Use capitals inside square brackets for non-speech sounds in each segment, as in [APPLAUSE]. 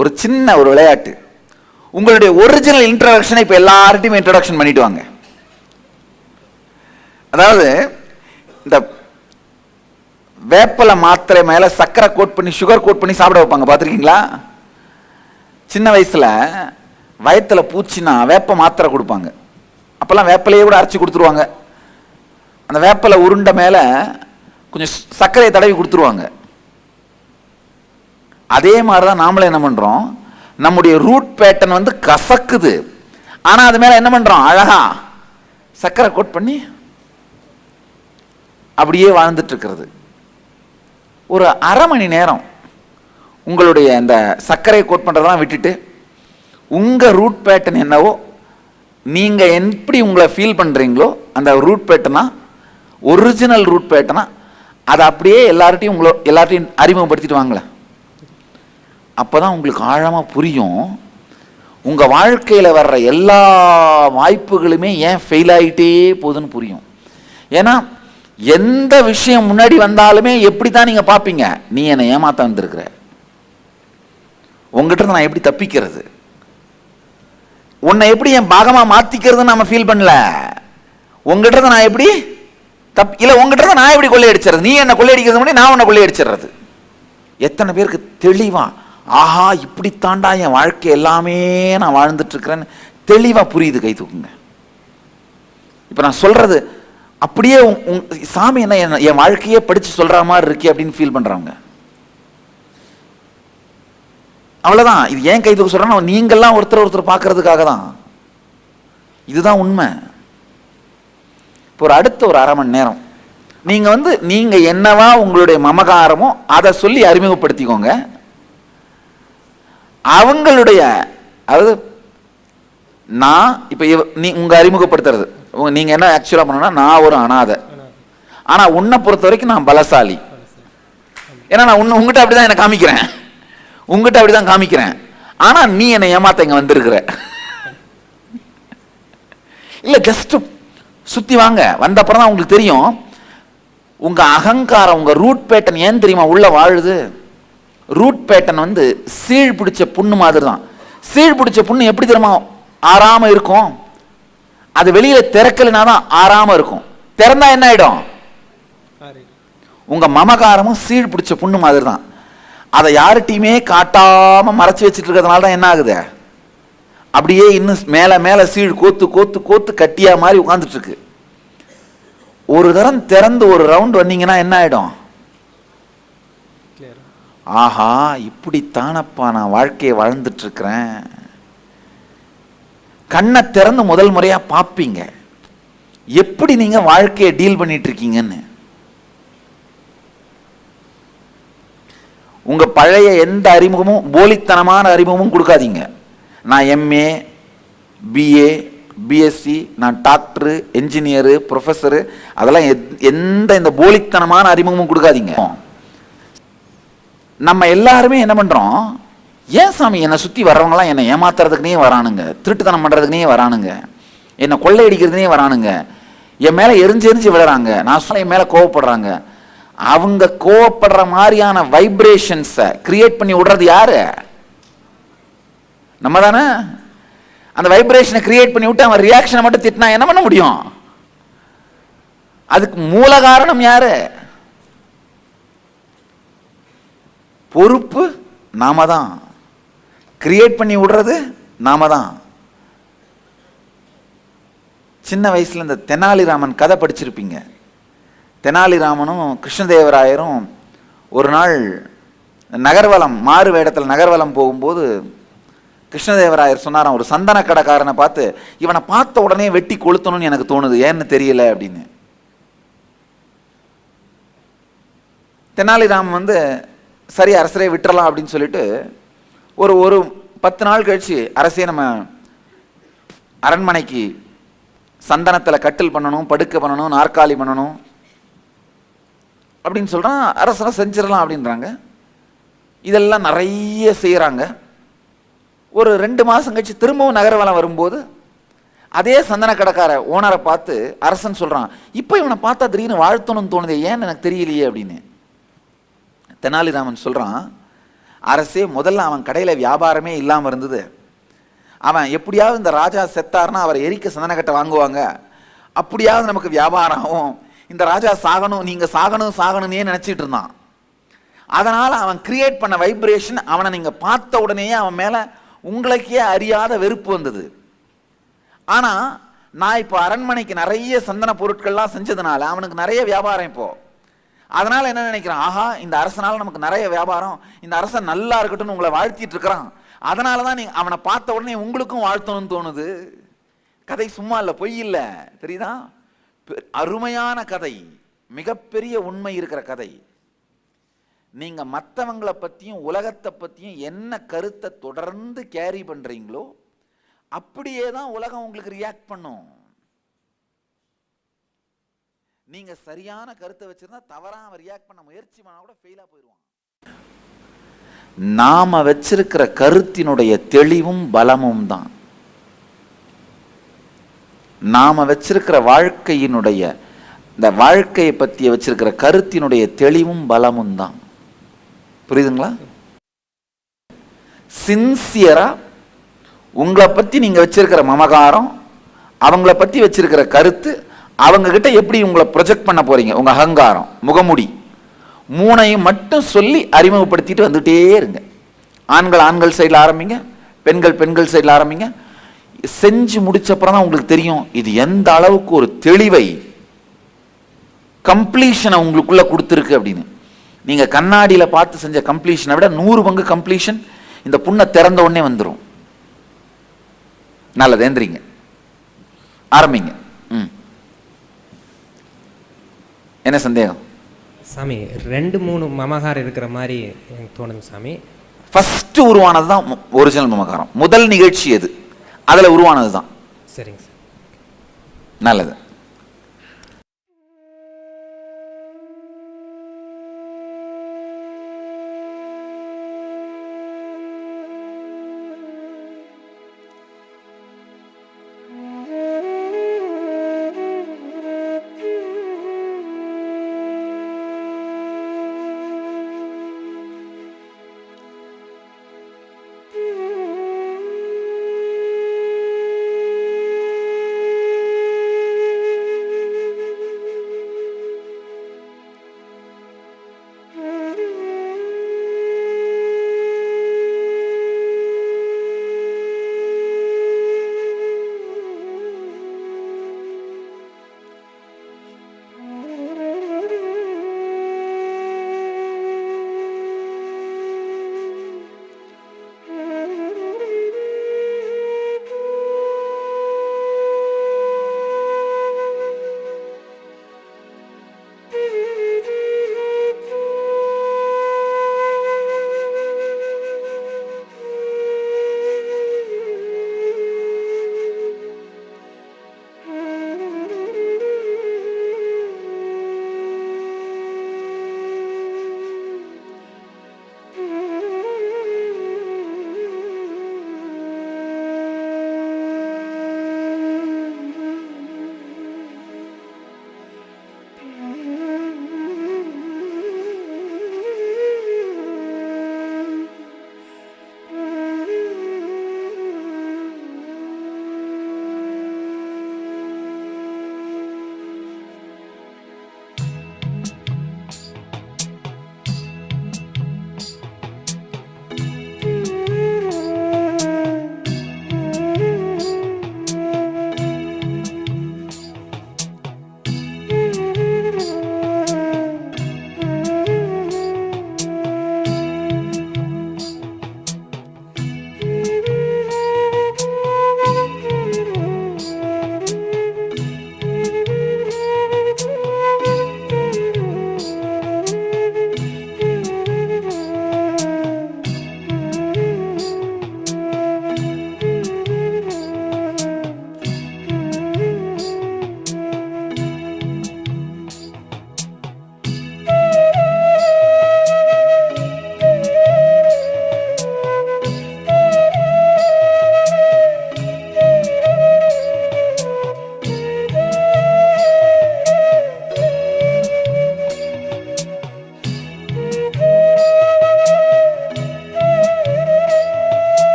ஒரு சின்ன ஒரு விளையாட்டு. உங்களுடைய ஒரிஜினல் இன்ட்ரடக்ஷனை இப்போ எல்லார்ட்டையும் இன்ட்ரடக்ஷன் பண்ணிட்டு வாங்க. அதாவது இந்த வேப்பலை மாத்திரை மேலே சர்க்கரை கோட் பண்ணி சுகர் கோட் பண்ணி சாப்பிட வைப்பாங்க பார்த்துருக்கீங்களா? சின்ன வயசில் வயத்தில் பூச்சினா வேப்ப மாத்திரை கொடுப்பாங்க. அப்போல்லாம் வேப்பலையே கூட அரைச்சி கொடுத்துருவாங்க. அந்த வேப்பலை உருண்டை மேலே கொஞ்சம் சர்க்கரையை தடவி கொடுத்துருவாங்க. அதே மாதிரி தான் நாமளும் என்ன பண்ணுறோம் நம்முடைய ரூட் பேட்டர்ன் வந்து கசக்குது. ஆனால் அது மேலே என்ன பண்ணுறோம் அழகா சர்க்கரை கோட் பண்ணி அப்படியே வாழ்ந்துட்டு இருக்கிறது. ஒரு அரை மணி நேரம் உங்களுடைய இந்த சர்க்கரை கோட் பண்ணுறதெல்லாம் விட்டுட்டு உங்கள் ரூட் பேட்டர்ன் என்னவோ நீங்கள் எப்படி உங்களை ஃபீல் பண்ணுறீங்களோ அந்த ரூட் பேட்டர்னா ஒரிஜினல் ரூட் பேட்டர்னா அதை அப்படியே எல்லார்ட்டையும் உங்களை எல்லார்ட்டையும் அறிமுகப்படுத்திட்டு வாங்களேன். அப்போ தான் உங்களுக்கு ஆழமாக புரியும். உங்கள் வாழ்க்கையில் வர்ற எல்லா வாய்ப்புகளுமே ஏன் ஃபெயில் ஆகிட்டே போகுதுன்னு புரியும். ஏன்னா எந்த விஷயம் முன்னாடி வந்தாலுமே எப்படி தான் நீங்கள் பார்ப்பீங்க? நீ என்னை ஏமாத்த வந்திருக்கிற. உங்ககிட்ட நான் எப்படி தப்பிக்கிறது? உன்னை எப்படி என் பாகமாக மாற்றிக்கிறதுன்னு நம்ம ஃபீல் பண்ணல. உங்ககிட்ட இருந்து நான் எப்படி தப் இல்லை உங்ககிட்ட இருந்து நான் எப்படி கொள்ளையடிச்சிடுறது? நீ என்னை கொள்ளையடிக்கிறது முன்னாடி நான் உன்னை கொள்ளையடிச்சிடுறது. எத்தனை பேருக்கு தெளிவாக ஆஹா இப்படி தாண்டா என் வாழ்க்கை எல்லாமே நான் வாழ்ந்துட்டு இருக்கிறேன்னு தெளிவாக புரியுது கை தூக்குங்க. இப்போ நான் சொல்றது அப்படியே உங்- சாமி என்ன என் வாழ்க்கையே படிச்சு சொல்ற மாதிரி இருக்கே அப்படின்னு ஃபீல் பண்றாங்க அவ்வளோதான் இது ஏன் கை தூக்க சொல்றேன்னா நீங்கள்லாம் ஒருத்தர் ஒருத்தர் பார்க்கறதுக்காக தான். இதுதான் உண்மை. இப்போ ஒரு அடுத்த ஒரு அரை மணி நேரம். நீங்கள் வந்து நீங்கள் என்னவா உங்களுடைய மமகாரமோ அதை சொல்லி அறிமுகப்படுத்திக்கோங்க. அவங்களுடைய அதாவது நான் இப்போ நீ உங்க அறிமுகப்படுத்துறது. உங்க- நீங்க என்ன ஆக்சுவலாக பண்ணணும்னா நான் ஒரு அனாதை. ஆனா உன்னை பொறுத்த வரைக்கும் நான் பலசாலி. ஏன்னா நான் உன்னை உங்ககிட்ட அப்படிதான் என்ன காமிக்கிறேன். உங்ககிட்ட அப்படிதான் காமிக்கிறேன். ஆனா நீ என்னை ஏமாத்த இங்க வந்திருக்கிற. இல்ல ஜஸ்ட் சுத்தி வாங்க. வந்த அப்புறம் தான் உங்களுக்கு தெரியும். உங்க அகங்காரம் உங்க ரூட் பேட்டன் ஏன் தெரியுமா? உள்ள வாழுது? ரூட் பேட்டன் வந்து சீழ் பிடிச்ச புண்ணு மாதிரி தான் சீழ் பிடிச்ச புண்ணு எப்படி தெரியுமா? ஆறாம இருக்கும். அது வெளியில திறக்கலைனா தான் ஆறாம இருக்கும். திறந்தா என்ன ஆயிடும்? உங்க மமகாரமும் சீழ் பிடிச்ச புண்ணு மாதிரி தான் அதை யார்கிட்டயுமே காட்டாம மறைச்சு வச்சுட்டு இருக்கிறதுனால தான் என்ன ஆகுது? அப்படியே இன்னும் மேல மேல சீழ் கோத்து கோத்து கோத்து கட்டியா மாதிரி உட்கார்ந்துட்டு இருக்கு ஒரு தரம் திறந்து ஒரு ரவுண்ட் வந்தீங்கன்னா என்ன ஆயிடும்? ஆஹா இப்படித்தானப்பா நான் வாழ்க்கையை வாழ்ந்துட்டுருக்கிறேன். கண்ணை திறந்து முதல் முறையாக பார்ப்பீங்க. எப்படி நீங்கள் வாழ்க்கையை டீல் பண்ணிகிட்ருக்கீங்கன்னு உங்கள் பழைய எந்த அறிமுகமும் போலித்தனமான அறிமுகமும் கொடுக்காதீங்க. நான் எம்ஏ பிஏ பிஎஸ்சி நான் டாக்டரு என்ஜினியரு ப்ரொஃபஸரு அதெல்லாம் எத்- எந்த இந்த போலித்தனமான அறிமுகமும் கொடுக்காதீங்க. நம்ம எல்லாருமே என்ன பண்றோம்? ஏன் சாமி என்னை சுத்தி வர்றவங்களாம் என்னை ஏமாத்துறதுக்குனே வரானுங்க? திருட்டுத்தனம் பண்றதுக்குனே வரானுங்க. என்னை கொள்ளையடிக்கிறதுனே வரானுங்க. என் மேல எரிஞ்சு எரிஞ்சு விழுறாங்க. நான் சொல்ல என் மேல கோவப்படுறாங்க. அவங்க கோவப்படுற மாதிரியான வைப்ரேஷன்ஸை கிரியேட் பண்ணி விடுறது யாரு? நம்ம தானே அந்த வைப்ரேஷனை கிரியேட் பண்ணி விட்டு அவன் ரியாக்ஷனை மட்டும் திட்டினா என்ன பண்ண முடியும்? அதுக்கு மூல காரணம் யாரு? பொறுப்பு நாம தான். கிரியேட் பண்ணி விடுறது நாம தான். சின்ன வயசில் இந்த தெனாலிராமன் கதை படிச்சிருப்பீங்க. தெனாலிராமனும் கிருஷ்ணதேவராயரும் ஒரு நாள் நகர்வலம் மாறு வேடத்தில் நகர்வலம் போகும்போது கிருஷ்ணதேவராயர் சொன்னாராம் ஒரு சந்தன கடைக்காரனை பார்த்து இவனை பார்த்த உடனே வெட்டி கொளுத்தணும்னு எனக்கு தோணுது ஏன்னு தெரியல அப்படின்னு. தெனாலிராமன் வந்து சரி அரசரே விட்டுறலாம் அப்படின்னு சொல்லிட்டு ஒரு ஒரு பத்து நாள் கழித்து அரசே நம்ம அரண்மனைக்கு சந்தனத்தில் கட்டில் பண்ணணும் படுக்க பண்ணணும் நாற்காலி பண்ணணும் அப்படின்னு சொல்கிறான் அரசனை செஞ்சிடலாம் அப்படின்றாங்க. இதெல்லாம் நிறைய செய்கிறாங்க ஒரு ரெண்டு மாதம் கழிச்சு திரும்பவும் நகரவலம் வரும்போது அதே சந்தன கடைக்கார ஓனரை பார்த்து அரசன் சொல்கிறான் இப்போ இவனை பார்த்தா திடீர்னு வாழ்த்தணும்னு தோணுது ஏன்னு எனக்கு தெரியலையே அப்படின்னு. தெனாலிராமன் சொல்கிறான் அரசே முதல்ல அவன் கடையில் வியாபாரமே இல்லாமல் இருந்தது. அவன் எப்படியாவது இந்த ராஜா செத்தார்னா அவரை எரிக்க சந்தனக்கட்டை வாங்குவாங்க. அப்படியாவது நமக்கு வியாபாரம் ஆகும். இந்த ராஜா சாகணும் நீங்கள் சாகணும் சாகணும்னே நினச்சிட்டு இருந்தான். அதனால் அவன் கிரியேட் பண்ண வைப்ரேஷன் அவனை நீங்கள் பார்த்த உடனேயே அவன் மேலே உங்களுக்கே அறியாத வெறுப்பு வந்தது. ஆனால் நான் இப்போ அரண்மனைக்கு நிறைய சந்தன பொருட்கள்லாம் செஞ்சதுனால அவனுக்கு நிறைய வியாபாரம் இப்போ. அதனால் என்ன நினைக்கிறான்? ஆஹா இந்த அரசனால் நமக்கு நிறைய வியாபாரம் இந்த அரசன் நல்லா இருக்கட்டும்னு உங்களை வாழ்த்திட்டு இருக்கிறான். அதனால தான் நீங்கள் அவனை பார்த்த உடனே உங்களுக்கும் வாழ்த்தணும்னு தோணுது. கதை சும்மா இல்லை பொய் இல்லை. தெரியுதா? பெ- அருமையான கதை. மிகப்பெரிய உண்மை இருக்கிற கதை. நீங்கள் மற்றவங்களை பற்றியும் உலகத்தை பற்றியும் என்ன கருத்தை தொடர்ந்து கேரி பண்ணுறீங்களோ அப்படியே தான் உலகம் உங்களுக்கு ரியாக்ட் பண்ணும். நீங்க சரியான கருத்தை வச்சிருந்தா தவறாக அவன் ரியாக்ட் பண்ண முயற்சி பண்ணா கூட ஃபெயிலா போயிடுவான் நாம வச்சிருக்கிற கருத்தினுடைய தெளிவும் பலமும் தான். நாம வச்சிருக்கிற வாழ்க்கையினுடைய இந்த வாழ்க்கையை பற்றி வச்சிருக்கிற கருத்தினுடைய தெளிவும் பலமும் தான். புரியுதுங்களா? சின்சியரா உங்களை பத்தி நீங்க வச்சிருக்கிற மமகாரம் அவங்கள பத்தி வச்சிருக்கிற கருத்து அவங்க கிட்ட எப்படி உங்களை ப்ரொஜெக்ட் பண்ண போறீங்க? உங்க அகங்காரம் முகமுடி. மூணையும் மட்டும் சொல்லி அறிமுகப்படுத்திட்டு வந்துட்டே இருங்க. ஆண்கள் ஆண்கள் சைடில் ஆரம்பிங்க பெண்கள் பெண்கள் சைடில் ஆரம்பிங்க. செஞ்சு முடிச்சப்பறம் தான் உங்களுக்கு தெரியும் இது எந்த அளவுக்கு ஒரு தெளிவை கம்ப்ளீஷனை உங்களுக்குள்ள கொடுத்துருக்கு அப்படின்னு. நீங்க கண்ணாடியில் பார்த்து செஞ்ச கம்ப்ளீஷனை விட நூறு பங்கு கம்ப்ளீஷன் இந்த புண்ணை திறந்த உடனே வந்துடும் நல்லது எந்திரிங்க. ஆரம்பிங்க ம் என்ன சந்தேகம்? சாமி ரெண்டு மூணு மமகார் இருக்கிற மாதிரி எனக்கு தோணுது சாமி. ஃபர்ஸ்ட் உருவானது தான் ஒரிஜினல் மமகாரம். முதல் நிகழ்ச்சி எது? அதுல உருவானது தான் சரிங்க சார். நல்லது.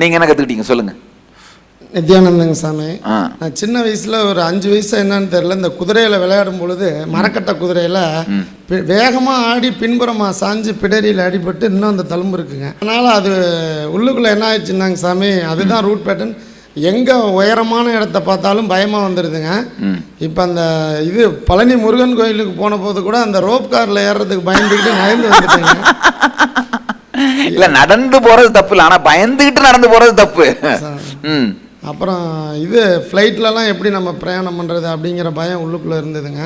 நீங்க என்ன கத்துக்கிட்டீங்க? சொல்லுங்க. நித்யானந்தங்க சாமி. நான் சின்ன வயசுல ஒரு அஞ்சு வயசு என்னன்னு தெரியல இந்த குதிரையில விளையாடும் பொழுது மரக்கட்டை குதிரையில பி- வேகமா ஆடி பின்புறமா சாஞ்சு பிடரியில் அடிபட்டு இன்னும் அந்த தழும்பு இருக்குங்க. அதனால அது உள்ளுக்குள்ள என்ன ஆயிடுச்சுன்னாங்க சாமி அதுதான் ரூட் பேட்டர்ன் எங்க உயரமான இடத்த பார்த்தாலும் பயமா வந்துடுதுங்க இப்போ அந்த இது பழனி முருகன் கோயிலுக்கு போன போது கூட அந்த ரோப் கார்ல ஏறுறதுக்கு பயந்துக்கிட்டு நகர்ந்து வந்துட்டேங்க. [LAUGHS] இல்ல நடந்து போறது தப்பு இல்ல ஆனா பயந்துகிட்டு நடந்து போறது தப்பு. ம். அப்புறம் இது ஃப்ளைட்லலாம் எப்படி நம்ம பிரயாணம் பண்ணுறது அப்படிங்கிற பயம் உள்ளுக்குள்ளே இருந்ததுங்க.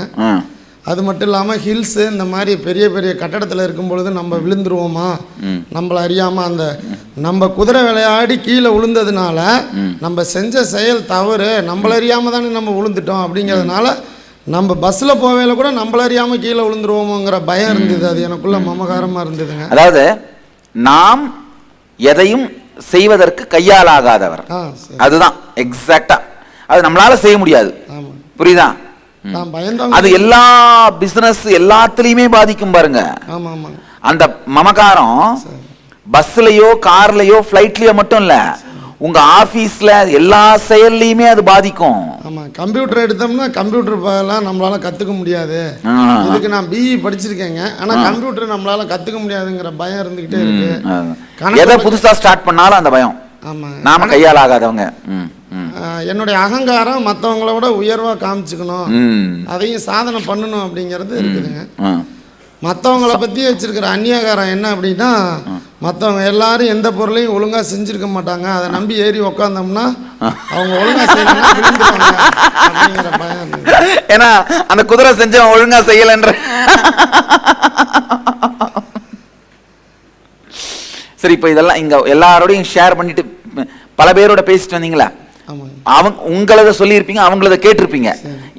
அது மட்டும் இல்லாமல் ஹில்ஸு இந்த மாதிரி பெரிய பெரிய கட்டடத்தில் இருக்கும் பொழுது நம்ம விழுந்துருவோமா? நம்மளை அறியாமல் அந்த நம்ம குதிரை விளையாடி கீழே விழுந்ததுனால நம்ம செஞ்ச செயல் தவறு நம்மள அறியாமல் தானே நம்ம விழுந்துட்டோம் அப்படிங்கிறதுனால நம்ம பஸ்ஸில் போவேல கூட நம்மள அறியாமல் கீழே விழுந்துருவோமோங்கிற பயம் இருந்தது. அது எனக்குள்ள மமகாரமாக இருந்ததுங்க. அதாவது நாம் எதையும் செய்வதற்கு கையாலாகாதவர் அதுதான் எக்ஸாக்டா அது நம்மளால செய்ய முடியாது. புரியுதா? அது எல்லா பிசினஸ் எல்லாத்துலயுமே பாதிக்கும் பாருங்க. அந்த மமகாரம் பஸ்லயோ கார்லயோ ஃப்ளைட்லயோ மட்டும் இல்ல. உங்க ஆபீஸ்ல எல்லா செயல்லையுமே அது பாதிக்கும். ஆமாம் கம்ப்யூட்டர் எடுத்தோம்னா கம்ப்யூட்டர் எல்லாம் நம்மளால கற்றுக்க முடியாது. இதுக்கு நான் பிஇ படிச்சிருக்கேங்க. ஆனால் கம்ப்யூட்டர் நம்மளால கற்றுக்க முடியாதுங்கிற பயம் இருந்துக்கிட்டே இருக்கு. எதை புதுசா ஸ்டார்ட் பண்ணாலும் அந்த பயம். ஆமாம் நாம கையாலாகாதவங்க. ம், ம், என்னுடைய அகங்காரம் மற்றவங்கள விட உயர்வாக காமிச்சுக்கணும். அதையும் சாதனை பண்ணணும் அப்படிங்கிறது இருக்குதுங்க. மற்றவங்கள பற்றி வச்சிருக்கிற அந்நியாகாரம் என்ன அப்படின்னா மற்றவங்க எல்லாரும் எந்த பொருளையும் ஒழுங்காக செஞ்சிருக்க மாட்டாங்க. அதை நம்பி ஏறி உக்காந்தோம்னா அவங்க ஒழுங்காக இருந்தது ஏன்னா அந்த குதிரை செஞ்சவன் ஒழுங்கா செய்யலன்ற. சரி இப்போ இதெல்லாம் இங்க எல்லாரோடையும் ஷேர் பண்ணிட்டு பல பேரோட பேசிட்டு வந்தீங்களா? அவங்க உங்களத சொல்லியிருப்பீங்க அவங்களத கேட்டிருப்பீங்க.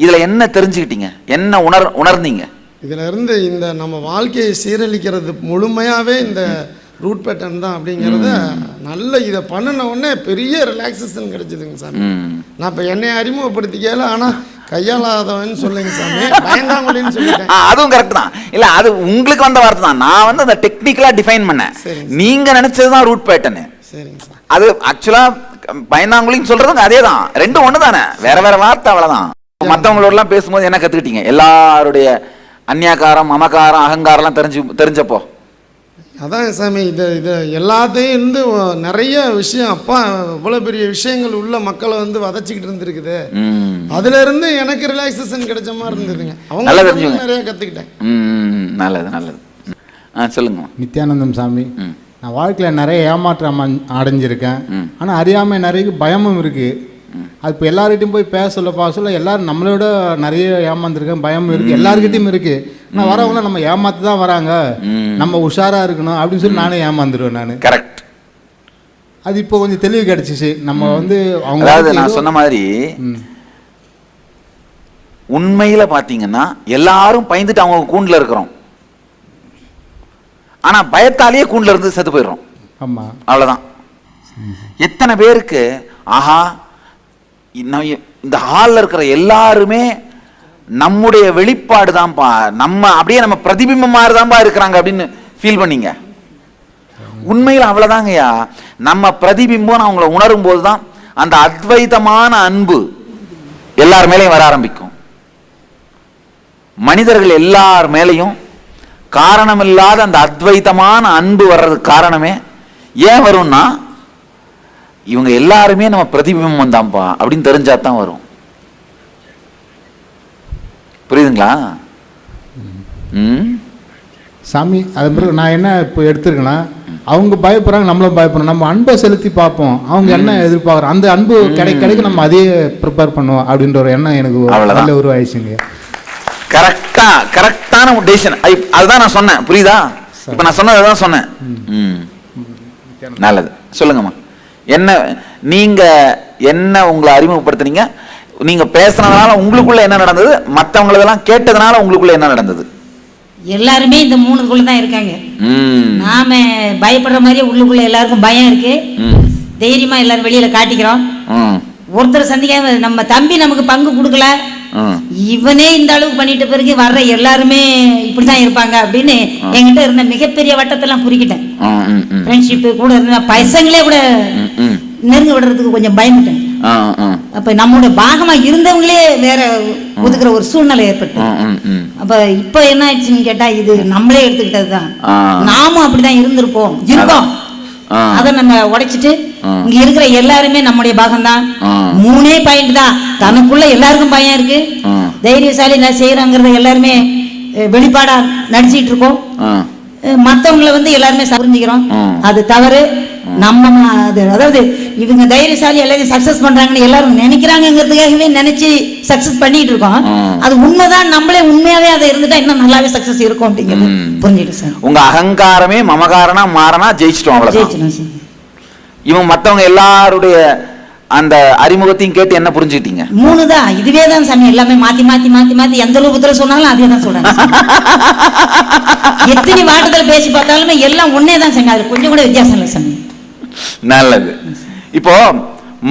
இதுல என்ன தெரிஞ்சுக்கிட்டீங்க? என்ன உணர் உணர்ந்தீங்க? இதுல இருந்து இந்த நம்ம வாழ்க்கையை சீரழிக்கிறது முழுமையாவே இந்த ரூட் பேட்டர்ன் தான் அப்படிங்கிறத நல்ல இதை பண்ணின உடனே பெரிய ரிலாக்ஸேஷன் கிடைச்சதுங்க சாமி. நான் இப்போ என்னை அறிமுகப்படுத்திக்கல ஆனா கையாளாதவன் சொல்லுங்க சாமி. பயந்தாங்குழின்னு சொல்லிட்டேன். அதுவும் கரெக்ட் தான். இல்ல அது உங்களுக்கு வந்த வார்த்தை தான். நான் வந்து அந்த டெக்னிக்கலா டிஃபைன் பண்ணேன். சரிங்க. நீங்க நினைச்சதுதான் ரூட் பேட்டர்னு சரிங்க சார். அது ஆக்சுவலா பயந்தாங்குழின்னு சொல்றதுங்க அதே தான். ரெண்டும் ஒண்ணு தானே வேற வேற வார்த்தை அவ்வளவுதான். மத்தவங்களோடலாம் பேசும்போது என்ன கத்துக்கிட்டீங்க? எல்லாருடைய அந்நியாக்காரம் மமகாரம் அகங்காரம்லாம் தெரிஞ்சு தெரிஞ்சப்போ. அதான் சாமி இது இது எல்லாத்தையும் இருந்து நிறைய விஷயம் அப்பா இவ்வளோ பெரிய விஷயங்கள் உள்ள மக்களை வந்து வதச்சிக்கிட்டு இருந்திருக்குது. அதுல இருந்து எனக்கு ரிலாக்ஸேஷன் கிடைச்ச மாதிரி இருந்ததுங்க. அவங்க. நிறைய கத்துக்கிட்டேன். ம், நல்லது நல்லது. ஆ சொல்லுங்க. நித்யானந்தம் சாமி. நான் வாழ்க்கையில் நிறைய ஏமாற்றம் அடைஞ்- அடைஞ்சிருக்கேன். ஆனால் அறியாமல் நிறைய பயமும் இருக்குது அது இப்போ எல்லார்கிட்டையும் போய் பேச சொல்ல பார்க்க சொல்ல எல்லாரும் நம்மளோட நிறைய ஏமாந்துருக்கேன் பயமும் இருக்குது எல்லார்கிட்டையும் இருக்குது ஆனால் வரவங்கள நம்ம ஏமாத்து தான் வராங்க. நம்ம உஷாராக இருக்கணும் அப்படின்னு சொல்லி நானே ஏமாந்துருவேன் நான். கரெக்ட். அது இப்போ கொஞ்சம் தெளிவு கிடைச்சிச்சு. நம்ம வந்து அவங்க அதாவது நான் சொன்ன மாதிரி. உண்மையில பாத்தீங்கன்னா எல்லாரும் பயந்துட்டு அவங்க கூண்டுல இருக்கிறோம். ஆனா பயத்தாலேயே கூண்டுல இருந்து செத்து போயிடுறோம். ஆமாம் அவ்வளவுதான். எத்தனை பேருக்கு ஆஹா இந்த ஹாலில் இருக்கிற எல்லாருமே நம்முடைய வெளிப்பாடு தான்ப்பா நம்ம அப்படியே நம்ம பிரதிபிம்பம் மாதிரி தான்ப்பா இருக்கிறாங்க அப்படின்னு ஃபீல் பண்ணீங்க. உண்மையில் அவ்வளோதாங்கய்யா நம்ம பிரதிபிம்பம் அவங்கள உணரும் போது தான் அந்த அத்வைதமான அன்பு எல்லார் மேலேயும் வர ஆரம்பிக்கும். மனிதர்கள் எல்லார் மேலேயும் காரணமில்லாத அந்த அத்வைதமான அன்பு வர்றதுக்கு காரணமே ஏன் வரும்னா இவங்க எல்லாருமே நம்ம பிரதிபிம்பம் தான்ப்பா அப்படின்னு தெரிஞ்சா தான் வரும். புரியுதுங்களா? ம்? சாமி அது பிறகு நான் என்ன இப்போ எடுத்துருக்கேன்னா அவங்க பயப்படுறாங்க நம்மளும் பயப்படுறோம் நம்ம அன்பை செலுத்தி பார்ப்போம். அவங்க என்ன எதிர்பார்க்குறோம் அந்த அன்பு கிடை கிடைக்க நம்ம அதையே ப்ரிப்பேர் பண்ணுவோம் அப்படின்ற ஒரு எண்ணம் எனக்கு. நல்ல உருவாயிடுச்சுங்க கரெக்டா கரெக்டான டெசிஷன் அதுதான் நான் சொன்னேன். புரியுதா? இப்ப நான் சொன்னதை தான் சொன்னேன். நல்லது. சொல்லுங்கம்மா. என்ன நீங்க என்ன உங்களை அறிமுகப்படுத்துனீங்க நீங்க பேசுனதுனால உங்களுக்குள்ள என்ன நடந்தது மத்தவங்களதெல்லாம் கேட்டதுனால உங்களுக்குள்ள என்ன நடந்தது? எல்லாருமே இந்த மூணுக்குள்ள தான் இருக்காங்க. நாம பயப்படுற மாதிரியே உள்ளுக்குள்ள எல்லாருக்கும் பயம் இருக்கு. தைரியமா எல்லாரும் வெளியில காட்டிக்கிறோம். ஒருத்தர் சந்திக்காம நம்ம தம்பி நமக்கு பங்கு கொடுக்கல. இவனே இந்த அளவுக்கு பண்ணிட்ட பிறகு வர்ற எல்லாருமே இப்படிதான் இருப்பாங்க அப்படின்னு என்கிட்ட இருந்த மிகப்பெரிய வட்டத்தெல்லாம் குறுக்கிட்டேன். ஃப்ரெண்ட்ஷிப்பு கூட இருந்த பசங்களே கூட. நெருங்க விடுறதுக்கு கொஞ்சம் பயந்துட்டேன். அப்ப நம்மளோட பாகமா இருந்தவங்களே வேற ஒதுக்குற ஒரு சூழ்நிலை ஏற்பட்டு. அப்ப இப்ப என்ன ஆச்சுன்னு கேட்டா இது நம்மளே எடுத்துக்கிட்டதுதான். நாமும் அப்படிதான் இருந்திருப்போம் இருக்கோம். அத நம்ம உடைச்சிட்டு. இங்க இருக்கிற எல்லாருமே நம்முடைய பாகம்தான். மூணே பாயிண்ட் தான் தனக்குள்ள எல்லாருக்கும் பயம் இருக்கு. தைரியசாலி நான் செய்யறாங்கிறத எல்லாருமே வெளிப்பாடா நடிச்சிட்டு இருக்கோம் மத்தவங்கள வந்து எல்லாருமே புரிஞ்சுக்கிறோம். அது தவறு நம்ம அது அதாவது இவங்க தைரியசாலி எல்லாரும் சக்சஸ் பண்றாங்கன்னு எல்லாரும் நினைக்கிறாங்கிறதுக்காகவே நினைச்சு சக்சஸ் பண்ணிட்டு இருக்கோம். அது உண்மைதான் நம்மளே உண்மையாவே அதை இருந்துட்டா இன்னும் நல்லாவே சக்சஸ் இருக்கும் அப்படிங்கிறது. புரிஞ்சுட்டு சார். உங்க அகங்காரமே மமகாரனா மாறனா ஜெயிச்சிட்டோம் அவ்வளவுதான். ஜெயிச்சிடும் சார். மத்தவங்க எல்லாருடைய அந்த அறிமுகத்தையும் கேட்டு என்ன புரிஞ்சுக்கிட்டீங்க? மூணு தான் இதுவே தான் சாமி எல்லாமே மாத்தி மாத்தி மாத்தி மாத்தி எந்த ரூபத்துல சொன்னாலும் அதே தான் சொல்றாங்க. எத்தனை வாட்டத்துல பேசி பார்த்தாலுமே எல்லாம் ஒன்னே தான் சாமி. அது கொஞ்சம் கூட வித்தியாசம் இல்லை சாமி. நல்லது. இப்போ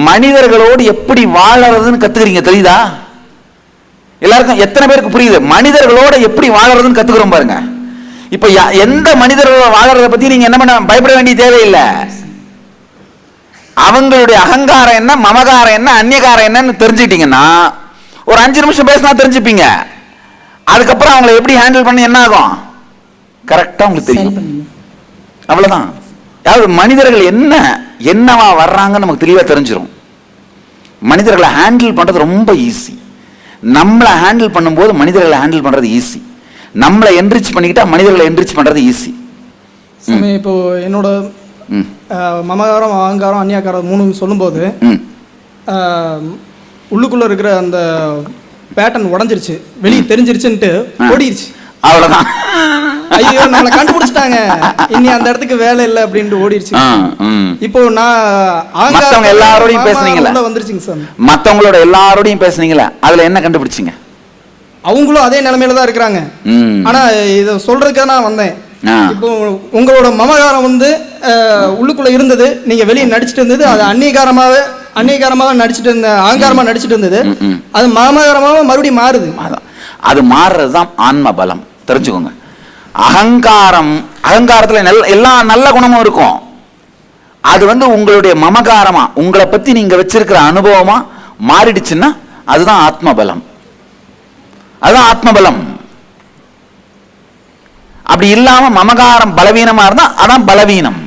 மனிதர்களோடு எப்படி வாழறதுன்னு கத்துக்கிறீங்க தெரியுதா? எல்லாருக்கும் எத்தனை பேருக்கு புரியுது? மனிதர்களோட எப்படி வாழறதுன்னு கத்துக்கிறோம் பாருங்க. இப்ப எந்த மனிதர்களோட வாழறத பத்தி நீங்க என்ன பண்ண பயப்பட வேண்டிய தேவையில்லை. அவங்களுடைய அகங்காரம் என்ன மமகாரம் என்ன அந்நியகாரம் என்னன்னு தெரிஞ்சுக்கிட்டீங்கன்னா ஒரு அஞ்சு நிமிஷம் பேசினா தெரிஞ்சுப்பீங்க. அதுக்கப்புறம் அவங்கள எப்படி ஹேண்டில் பண்ணி என்ன ஆகும்? கரெக்டா உங்களுக்கு தெரியும். அவ்வளவுதான். அதாவது மனிதர்கள் என்ன என்னவா வர்றாங்கன்னு நமக்கு தெளிவா தெரிஞ்சிரும். மனிதர்களை ஹேண்டில் பண்றது ரொம்ப ஈஸி நம்மளை ஹேண்டில் பண்ணும்போது மனிதர்களை ஹேண்டில் பண்றது ஈஸி நம்மளை என்ரிச் பண்ணிக்கிட்டா மனிதர்களை என்ரிச் பண்றது ஈஸி இப்போ என்னோட மமகாரம் அகங்காரம் அந்நியாக்காரம் மூணு சொல்லும்போது உள்ளுக்குள்ள இருக்கிற அந்த பேட்டர்ன் உடஞ்சிருச்சு வெளியே தெரிஞ்சிருச்சுன்ட்டு ஆ. அவ்வளவுதான். ஐயோ நம்மளை கண்டுபிடிச்சிட்டாங்க. இனி அந்த இடத்துக்கு வேலை இல்லை அப்படின்ட்டு ம். இப்போ நான் மத்தவங்க எல்லாரோடையும் பேசுனீங்களா? வந்துருச்சுங்க சார். மத்தவங்களோட எல்லாரோடையும் பேசுனீங்களா அதுல என்ன கண்டுபிடிச்சீங்க? அவங்களும் அதே நிலைமையில தான் இருக்கிறாங்க. ஆனா இதை சொல்றதுக்காக நான் வந்தேன். இப்போ உங்களோட மமகாரம் வந்து உள்ளுக்குள்ள இருந்தது. நீங்க வெளியே நடிச்சிட்டு இருந்தது. அது அந்நியகாரமாவே அந்நியகாரமாக நடிச்சிட்டு இருந்த அகங்காரமா நடிச்சிட்டு இருந்தது. அது மமகாரமாக மறுபடியும் மாறுது. அது மாறுறது தான் ஆன்ம பலம் தெரிஞ்சுக்கோங்க. அகங்காரம் அகங்காரத்துல நல்ல எல்லா நல்ல குணமும் இருக்கும். அது வந்து உங்களுடைய மமகாரமா உங்களை பத்தி நீங்க வச்சிருக்கிற அனுபவமா மாறிடுச்சுன்னா அதுதான் ஆத்ம பலம் அதுதான் ஆத்மபலம். அப்படி இல்லாம மமகாரம் பலவீனமா இருந்தா அதான் பலவீனம்.